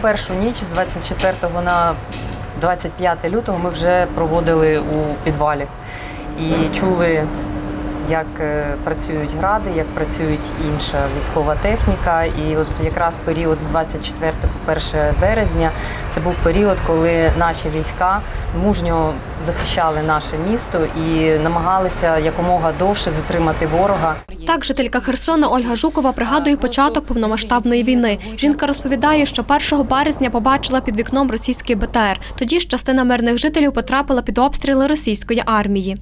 Першу ніч з 24 на 25 лютого ми вже проводили у підвалі і чули, як е, працюють гради, як працюють інша військова техніка. І от якраз період з 24 по 1 березня це був період, коли наші війська мужньо захищали наше місто і намагалися якомога довше затримати ворога. Так, жителька Херсона Ольга Жукова пригадує початок повномасштабної війни. Жінка розповідає, що 1 березня побачила під вікном російський БТР. Тоді ж частина мирних жителів потрапила під обстріли російської армії.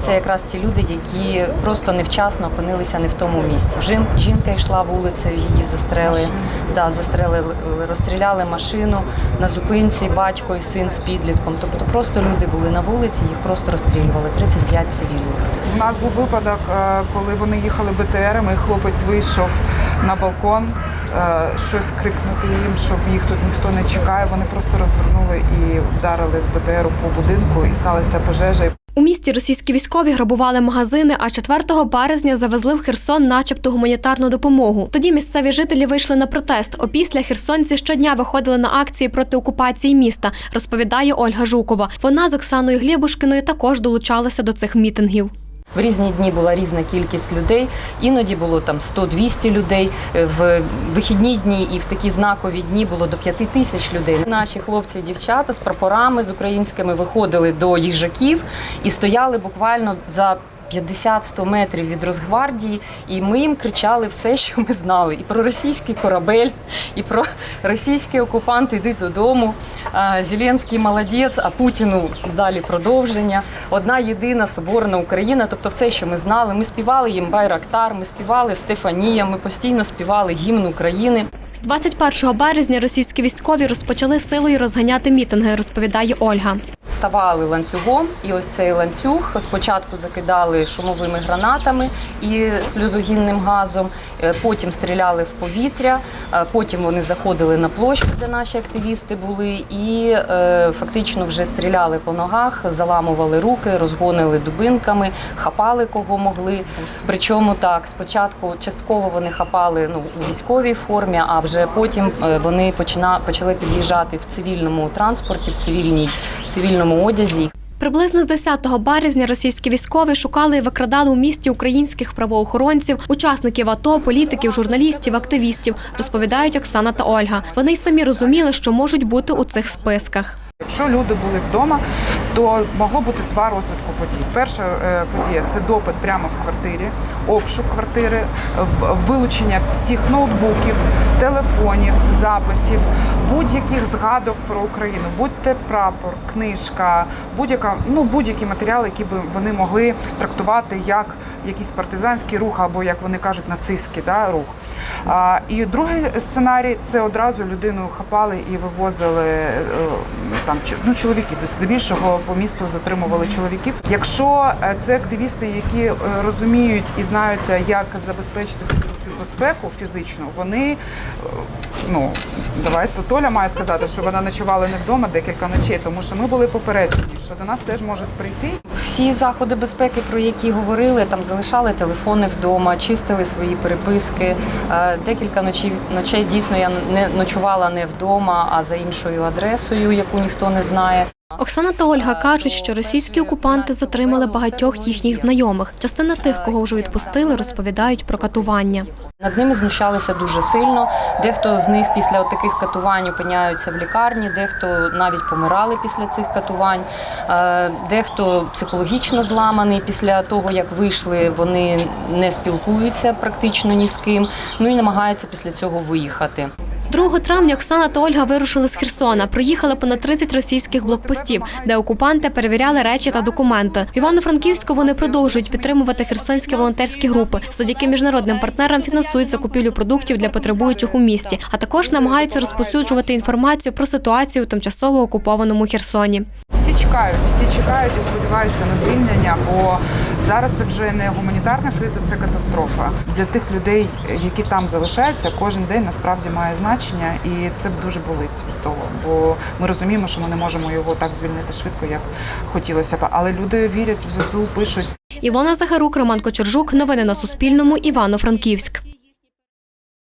Це якраз ті люди, які просто невчасно опинилися не в тому місці. Жін, жінка йшла вулицею, її застрелили, да, застрелили, розстріляли машину на зупинці, батько і син з підлітком. Тобто просто люди були на вулиці, їх просто розстрілювали. 35 цивільних. У нас був випадок, е, коли вони їхали БТРами, і хлопець вийшов на балкон, щось крикнути їм, що їх тут ніхто не чекає. Вони просто розвернули і вдарили з БТРу по будинку, і сталася пожежа. У місті російські військові грабували магазини, а 4 березня завезли в Херсон, начебто, гуманітарну допомогу. Тоді місцеві жителі вийшли на протест. Опісля херсонці щодня виходили на акції проти окупації міста, розповідає Ольга Жукова. Вона з Оксаною Глєбушкиною також долучалася до цих мітингів. В різні дні була різна кількість людей. Іноді було там 100-200 людей. Е, В вихідні дні і в такі знакові дні було до 5 тисяч людей. Наші хлопці і дівчата з прапорами з українськими виходили до їжаків і стояли буквально за. 50-100 метрів від Росгвардії, і ми їм кричали все, що ми знали, і про російський корабель, і про російський окупант іди додому. Зеленський молодець, а Путіну далі продовження. Одна єдина соборна Україна. Тобто, все, що ми знали. Ми співали їм Байрактар, ми співали Стефанія, ми постійно співали гімн України. З 21 березня російські військові розпочали силою розганяти мітинги, розповідає Ольга. Ставали ланцюгом, і ось цей ланцюг спочатку закидали шумовими гранатами і сльозогінним газом, е, потім стріляли в повітря, е, потім вони заходили на площу, де наші активісти були, і е, фактично вже стріляли по ногах, заламували руки, розгонили дубинками, хапали кого могли. Причому так, спочатку частково вони хапали ну, у військовій формі, а вже потім вони почина, почали під'їжджати в цивільному транспорті, в цивільній в цивільному одязі. Приблизно з 10 березня російські військові шукали і викрадали у місті українських правоохоронців, учасників АТО, політиків, журналістів, активістів, розповідають Оксана та Ольга. Вони й самі розуміли, що можуть бути у цих списках. Якщо люди були вдома, то могло бути два розвитку подій. Перша е, подія це допит прямо в квартирі, обшук квартири, вилучення всіх ноутбуків, телефонів, записів, будь-яких згадок про Україну, будь-те прапор, книжка, будь-яка ну будь-які матеріали, які би вони могли трактувати як якийсь партизанський рух або як вони кажуть, нацистський да, рух. А, і другий сценарій це одразу людину хапали і вивозили е, там ну, чоловіків. Здебільшого по місту затримували чоловіків. Якщо е, це активісти, які е, розуміють і знаються, як забезпечити собі цю безпеку фізичну, вони ну давайте Толя має сказати, що вона ночувала не вдома декілька ночей, тому що ми були попереджені, що до нас теж можуть прийти Всі заходи безпеки, про які говорили, там залишали телефони вдома, чистили свої переписки. Е, Декілька ночів ночей дійсно я не ночувала не вдома, а за іншою адресою, яку ніхто не знає. Оксана та Ольга кажуть, що російські окупанти затримали багатьох їхніх знайомих. Частина тих, кого вже відпустили, розповідають про катування. Над ними знущалися дуже сильно. Дехто з них після таких катувань опиняються в лікарні, дехто навіть помирали після цих катувань, Е, дехто психологічно зламаний після того, як вийшли, вони не спілкуються практично ні з ким. Ну і намагаються після цього виїхати. 2 травня Оксана та Ольга вирушили з Херсона. Проїхали понад 30 російських блокпостів, де окупанти перевіряли речі та документи. Івано-Франківську вони продовжують підтримувати херсонські волонтерські групи. Завдяки міжнародним партнерам фінансують закупівлю продуктів для потребуючих у місті, а також намагаються розповсюджувати інформацію про ситуацію у тимчасово окупованому Херсоні. Чекають, всі чекають і сподіваються на звільнення, бо зараз це вже не гуманітарна криза, це катастрофа. Для тих людей, які там залишаються, кожен день насправді має значення, і це дуже болить від того. Бо ми розуміємо, що ми не можемо його так звільнити швидко, як хотілося б. Але люди вірять в ЗСУ, пишуть. Ілона Захарук, Роман Кочержук. Новини на Суспільному. Івано-Франківськ.